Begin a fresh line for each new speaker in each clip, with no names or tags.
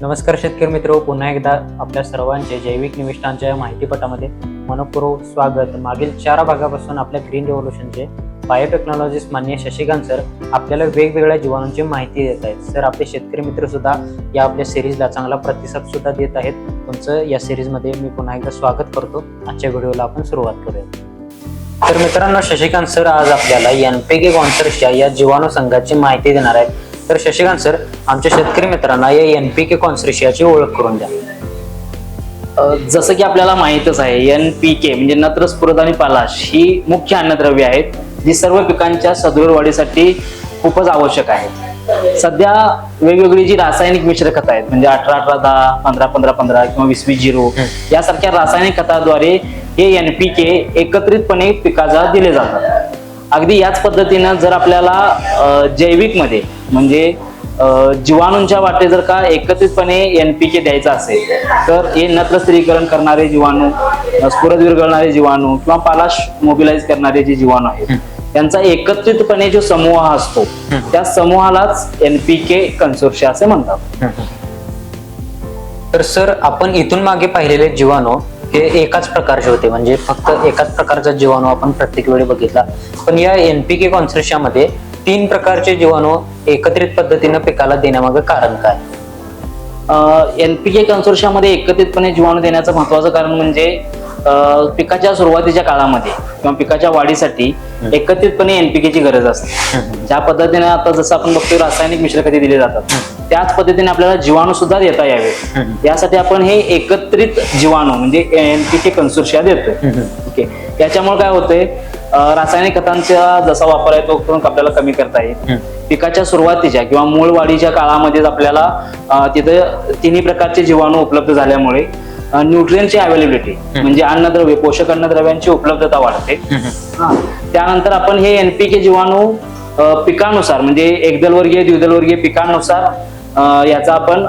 नमस्कार शेतकरी मित्र पुन्हा एकदा आपल्या सर्वांचे जैविक निविष्ठांच्या माहितीपटामध्ये मनपूर्वक स्वागत. मागील चार भागापासून आपल्या ग्रीन रेव्होल्युशनचे बायोटेक्नॉलॉजिस्ट मान्य शशिकांत सर आपल्याला वेगवेगळ्या जीवाणूंची माहिती देत आहेत. सर आपले शेतकरी मित्र सुद्धा या आपल्या सिरीजला चांगला प्रतिसाद सुद्धा देत आहेत. तुमचं या सिरीजमध्ये मी पुन्हा एकदा स्वागत करतो. आजच्या व्हिडिओला आपण सुरुवात करूया तर मित्रांनो शशिकांत सर आज आपल्याला एनपीके कॉन्सर्सच्या या जीवाणू संघाची माहिती देणार आहेत. तर शशिकांत सर आमच्या शेतकरी मित्रांना या एनपीके कॉन्सर्शियाची ओळख करून द्या.
जसं की आपल्याला माहितच आहे एन पी के म्हणजे नत्र स्फुरद आणि पालाश ही मुख्य अन्नद्रव्य आहेत जी सर्व पिकांच्या सदृढ वाढीसाठी खूपच आवश्यक आहे सध्या वेगवेगळी जी रासायनिक मिश्र खतं आहेत म्हणजे अठरा अठरा दहा पंधरा पंधरा पंधरा किंवा वीस वीस झिरो यासारख्या रासायनिक खताद्वारे हे एन पी के एकत्रितपणे पिकाला दिले जातात. अगदी याच पद्धतीनं जर आपल्याला जैविकमध्ये म्हणजे जीवाणूंच्या वाटे जर का एकत्रितपणे एनपीके द्यायचा असेल तर हे नत्र स्थिरीकरण करणारे जीवाणू स्फुरद विरघळणारे जीवाणू किंवा पालाश मोबिलाइज करणारे जे जीवाणू आहेत त्यांचा एकत्रितपणे जो समूह असतो त्या समूहालाच एनपीके कन्सोर्शिया असे म्हणतात.
तर सर आपण इथून मागे पाहिलेले जीवाणू हे एकाच प्रकारचे होते म्हणजे फक्त एकाच प्रकारचा जीवाणू आपण प्रत्येक वेळी बघितला. पण या एनपीके कॉन्सर्शियामध्ये तीन प्रकारचे जीवाणू एकत्रित पद्धतीनं पिकाला देण्यामागे कारण काय?
एनपीके कन्सोर्शियामध्ये एकत्रितपणे जीवाणू देण्याचं महत्वाचं कारण म्हणजे पिकाच्या सुरुवातीच्या काळामध्ये किंवा पिकाच्या वाढीसाठी एकत्रितपणे एनपीकेची गरज असते. ज्या पद्धतीने आता जसं आपण बघतोय रासायनिक मिश्रखते दिली जातात त्याच पद्धतीने आपल्याला जीवाणू सुद्धा देता यावे. यासाठी आपण हे एकत्रित जीवाणू म्हणजे एनपीके कन्सोर्शिया देतोय. ओके. याच्यामुळे काय होतंय रासायनिक खतांचा जसा वापर आहे तो करून आपल्याला कमी करता येईल. पिकाच्या सुरुवातीच्या किंवा मूळ वाढीच्या काळामध्येच आपल्याला तिथं तिन्ही प्रकारचे जीवाणू उपलब्ध झाल्यामुळे न्यूट्रियनची अवेलेबिलिटी म्हणजे अन्नद्रव्य पोषक अन्नद्रव्यांची उपलब्धता वाढते. हा. त्यानंतर आपण हे एनपीके जीवाणू पिकानुसार म्हणजे एकदल वर्गीय द्विदल वर्गीय पिकांनुसार याचा आपण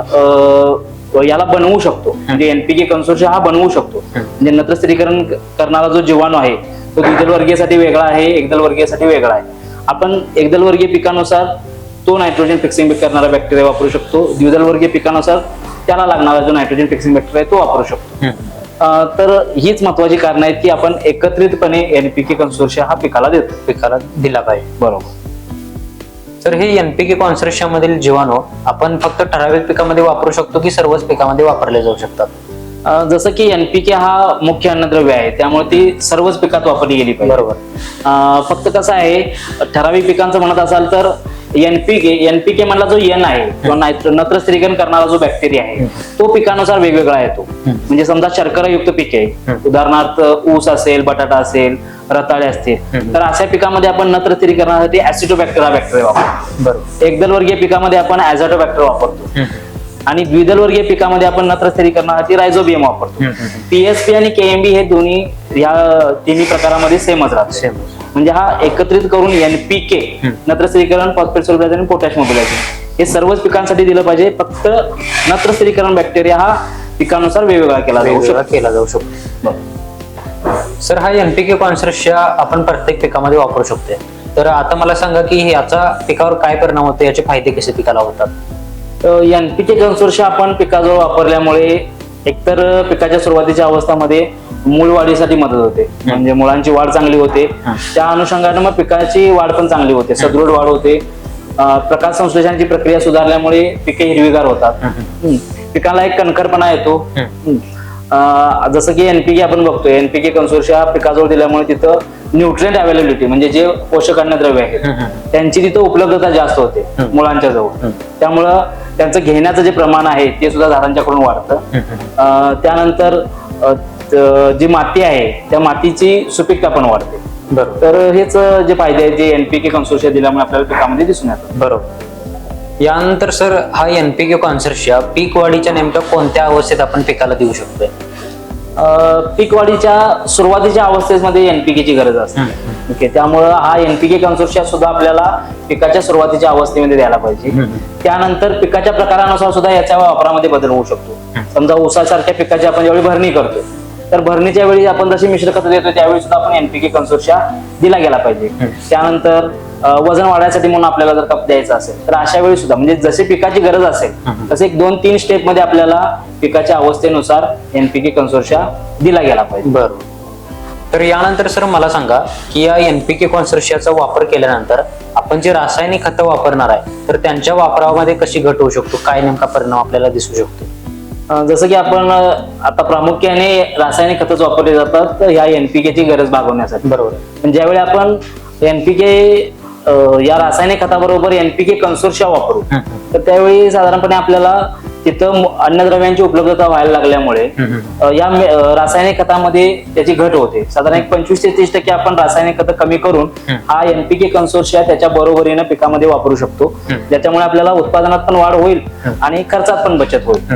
याला बनवू शकतो. म्हणजे एनपीके कन्सोर्शिया हा बनवू शकतो. म्हणजे नत्र स्थिरीकरण करणारा जो जीवाणू आहे तो द्विदल वर्गीयसाठी वेगळा आहे एकदल वर्गीयसाठी वेगळा आहे. आपण एकदल वर्गीय पिकानुसार तो नायट्रोजन फिक्सिंग करणारा बॅक्टेरिया वापरू शकतो. द्विदल वर्गीय पिकानुसार त्याला लागणारा जो नायट्रोजन फिक्सिंग बॅक्टेरिया आहे तो वापरू शकतो. तर हीच महत्वाची कारण आहेत की आपण एकत्रितपणे एनपीके कन्सोर्शिया हा पिकाला देतो.
पिकाला दिला पाहिजे.
बरोबर.
तर हे एनपीके कॉन्सर्शिया मधील जीवाणू आपण फक्त ठराविक पिकामध्ये वापरू शकतो की सर्वच पिकामध्ये वापरले जाऊ शकतात?
जसं की एनपीके हा मुख्य अन्नद्रव्य आहे त्यामुळे ती सर्वच पिकात वापरली गेली पाहिजे.
बरोबर.
फक्त कसं आहे ठराविक पिकांचं म्हणत असाल तर एनपीके एनपीके मधला जो एन आहे किंवा नायट्रो- नत्र स्थिरीकरण करणारा जो बॅक्टेरिया आहे तो पिकानुसार वेगवेगळा येतो. म्हणजे समजा शर्करायुक्त पीक आहे उदाहरणार्थ ऊस असेल बटाटा असेल रताळे असतील तर अशा पिकामध्ये आपण नत्र स्थिरीकरणासाठी ऍसिटोबॅक्टर हा बॅक्टेरिया वापरतो.
बरोबर.
एकदल वर्गीय पिकामध्ये आपण ॲझॅटोबॅक्टर वापरतो. आणि द्विदल वर्गीय पिकामध्ये आपण नत्र स्थिरीकरणासाठी रायझोबियम वापरतो. पीएसपी आणि केएमबी हे दोन्ही या तिन्ही प्रकारामध्ये सेमच राहतात
सेम.
म्हणजे हा एकत्रित करून एनपीके नत्र स्थिरीकरण फॉस्फेट सोल्युबल आणि पोटॅश मोबिलायझेशन हे सर्वच पिकांसाठी दिलं पाहिजे. फक्त नत्र स्थिरीकरण बॅक्टेरिया हा पिकानुसार वेगवेगळा केला जाऊ शकतो.
केला जाऊ शकतो. सर हा एनपीके कॉन्सर्शिया आपण प्रत्येक पिकामध्ये वापरू शकतो तर आता मला सांगा की याचा पिकावर काय परिणाम होतो? याचे फायदे कसे पिकाला होतात?
एनपीके कन्सोर्शिया आपण पिकाजवळ वापरल्यामुळे एकतर पिकाच्या सुरुवातीच्या अवस्थामध्ये मूळ वाढीसाठी मदत होते. म्हणजे मुळांची वाढ चांगली होते. त्या अनुषंगाने मग पिकाची वाढ पण चांगली होते. सदृढ वाढ होते. प्रकाश संश्लेषणाची प्रक्रिया सुधारल्यामुळे पिके हिरवीगार होतात. पिकाला एक कणखरपणा येतो. जसं की एनपीके आपण बघतोय. एनपीके कन्सोर्शिया पिकाजवळ दिल्यामुळे तिथं न्यूट्रिएंट अवेलेबिलिटी म्हणजे जे पोषक अन्नद्रव्य आहेत त्यांची तिथं उपलब्धता जास्त होते मुळांच्या जवळ. त्यामुळं त्यांचं घेण्याचं जे प्रमाण आहे ते सुद्धा झाडांच्याकडून वाढतं. त्यानंतर जी माती आहे त्या मातीची सुपीकता पण वाढते.
बरोबर.
तर हेच जे फायदे आहेत जे एनपीके कन्सोर्शिया दिल्यामुळे आपल्याला पिकामध्ये दिसून येतात.
बरोबर. यानंतर सर हा एनपीके कॉन्सर्शिया पीक वाढीच्या नेमक्या कोणत्या अवस्थेत आपण पिकाला देऊ शकतोय?
पीक वाढीच्या सुरुवातीच्या अवस्थेमध्ये एनपीकेची गरज असते. ओके त्यामुळं हा एनपीके कन्सोर्शिया सुद्धा आपल्याला पिकाच्या सुरुवातीच्या अवस्थेमध्ये द्यायला पाहिजे. त्यानंतर पिकाच्या प्रकारानुसार सुद्धा याच्या वापरामध्ये बदल होऊ शकतो. समजा ऊसासारख्या पिकाची आपण ज्यावेळी भरणी करतो तर भरणीच्या वेळी आपण जशी मिश्र खतं देतो त्यावेळी सुद्धा आपण एनपीके कन्सोर्शिया दिला गेला पाहिजे. त्यानंतर वजन वाढायसाठी म्हणून आपल्याला जर कप द्यायचा असेल तर अशा वेळी सुद्धा म्हणजे जशी पिकाची गरज असेल तसे एक दोन तीन स्टेपमध्ये आपल्याला पिकाच्या अवस्थेनुसार एनपीके कन्सोर्शिया दिला गेला पाहिजे.
बरोबर तर यानंतर सर मला सांगा की या एनपीके कॉन्सर्शियाचा वापर केल्यानंतर आपण जे रासायनिक खतं वापरणार आहे तर त्यांच्या वापरामध्ये कशी घट होऊ शकतो? काय नेमका परिणाम आपल्याला दिसू शकतो?
जसं की आपण आता प्रामुख्याने रासायनिक खतच वापरले जातात ह्या एनपीके ची गरज भागवण्यासाठी.
बरोबर.
पण ज्यावेळी आपण एनपीके या रासायनिक खताबरोबर एनपीके कन्सोर्शिया वापरू तर त्यावेळी साधारणपणे आपल्याला तिथं अन्नद्रव्यांची उपलब्धता व्हायला लागल्यामुळे या रासायनिक खतामध्ये त्याची घट होते. साधारण एक पंचवीस ते तीस टक्के आपण रासायनिक खतं कमी करून हा एनपीके कन्सोर्शिया त्याच्या बरोबरीने पिकामध्ये वापरू शकतो. ज्याच्यामुळे आपल्याला उत्पादनात पण वाढ होईल आणि खर्चात पण बचत होईल.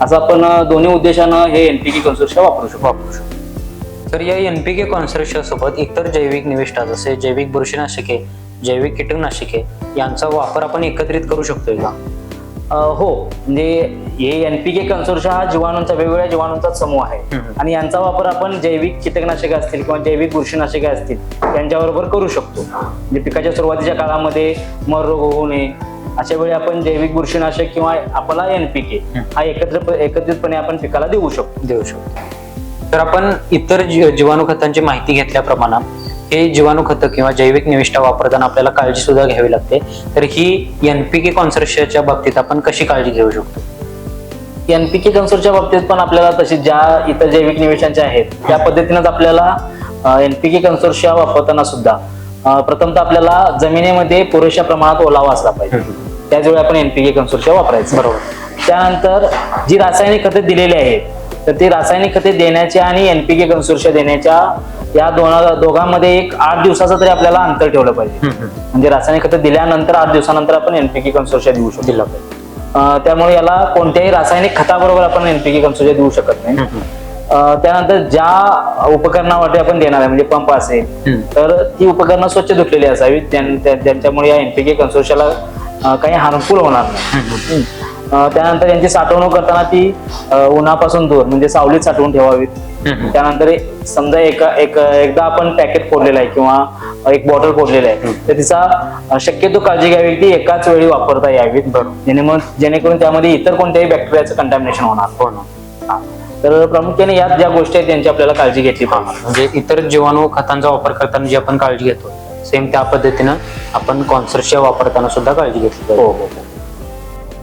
असं आपण दोन्ही उद्देशानं हे एनपीके कन्सोर्शिया वापरू शकतो. वापरू शकतो.
तर या एनपीके कॉन्सर्शिया सोबत इतर जैविक निविष्ठा जसे जैविक बुरशीनाशके जैविक कीटकनाशके यांचा वापर आपण एकत्रित करू शकतोय का?
हो म्हणजे हे एनपीके कन्सोर्शिया हा जीवाणूंचा वेगवेगळ्या जीवाणूंचा समूह आहे. आणि यांचा वापर आपण जैविक कीटकनाशके असतील किंवा जैविक बुरशीनाशके असतील यांच्याबरोबर करू शकतो. म्हणजे पिकाच्या सुरुवातीच्या काळामध्ये मर रोग होऊ नये. अशा वेळी आपण जैविक बुरशीनाशक किंवा आपला एनपीके हा एकत्र एकत्रितपणे आपण पिकाला देऊ शकतो.
देऊ शकतो. तर आपण इतर जीवाणू खतांची माहिती घेतल्याप्रमाणे हे जीवाणू खतं किंवा जैविक निविष्ठा वापरताना आपल्याला काळजी सुद्धा घ्यावी लागते. तर ही एनपीके कॉन्सर्शियाच्या बाबतीत आपण कशी काळजी घेऊ शकतो?
एनपीके कन्सोरच्या बाबतीत पण आपल्याला तशी ज्या इतर जैविक निवेशांच्या आहेत त्या पद्धतीनंच आपल्याला एनपीके कन्सोर्शिया वापरताना सुद्धा प्रथमतः आपल्याला जमिनीमध्ये पुरेशा प्रमाणात ओलावा असला पाहिजे. त्याच वेळी आपण एनपीके कन्सोर्शिया वापरायचं.
बरोबर.
त्यानंतर जी रासायनिक खते दिलेली आहेत तर ती रासायनिक खते देण्याच्या आणि एनपीके कन्सोर्शिया देण्याच्या या दोन दोघांमध्ये एक आठ दिवसाचं तरी आपल्याला अंतर ठेवलं पाहिजे. म्हणजे रासायनिक खतं दिल्यानंतर आठ दिवसानंतर आपण एनपीके कन्सोर्शिया देऊ शकतो
दिला पाहिजे.
त्यामुळे याला कोणत्याही रासायनिक खताबरोबर आपण एनपीके कन्सोर्शिया देऊ शकत नाही. त्यानंतर ज्या उपकरणावरती आपण देणार आहे म्हणजे पंप असेल. तर ती उपकरणं स्वच्छ धुतलेली असावीत. ज्यां- त्या- ज्यांच्यामुळे या एनपीके कन्सोर्शियाला अं, काही हार्मफुल होणार नाही. त्यानंतर यांची साठवणूक करताना ती उन्हापासून दूर म्हणजे सावलीत साठवून ठेवावीत. त्यानंतर समजा एका एक एकदा आपण पॅकेट फोडलेलं आहे किंवा एक बॉटल फोडलेलं आहे तर तिचा शक्यतो काळजी घ्यावी की ती एकाच वेळी वापरता यावीत. जेणेकरून जेणेकरून त्यामध्ये इतर कोणत्याही बॅक्टेरियाचं कंटॅमिनेशन होणार.
हो.
तर प्रामुख्याने यात ज्या गोष्टी आहेत त्यांची आपल्याला काळजी घेतली पाहिजे.
म्हणजे इतर जीवाणू खतांचा वापर करताना जी आपण काळजी घेतो सेम त्या पद्धतीनं आपण कॉन्सर्शिया वापरताना सुद्धा काळजी घेतली.
हो हो हो.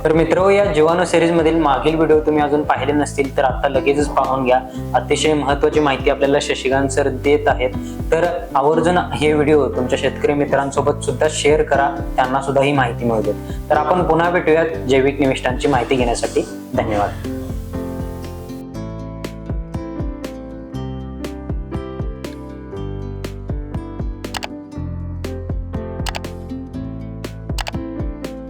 तर मित्र या जीवाणू सिरीज मधील मागील व्हिडिओ तुम्ही अजून पाहिले नसतील तर आता लगेचच पाहून घ्या. अतिशय महत्वाची माहिती आपल्याला शशिकांत सर देत आहेत. तर आवर्जून हे व्हिडिओ तुमच्या शेतकरी मित्रांसोबत सुद्धा शेअर करा. त्यांना सुद्धा ही माहिती मिळते तर आपण पुन्हा भेटूयात जैविक निविष्ठांची माहिती घेण्यासाठी. धन्यवाद.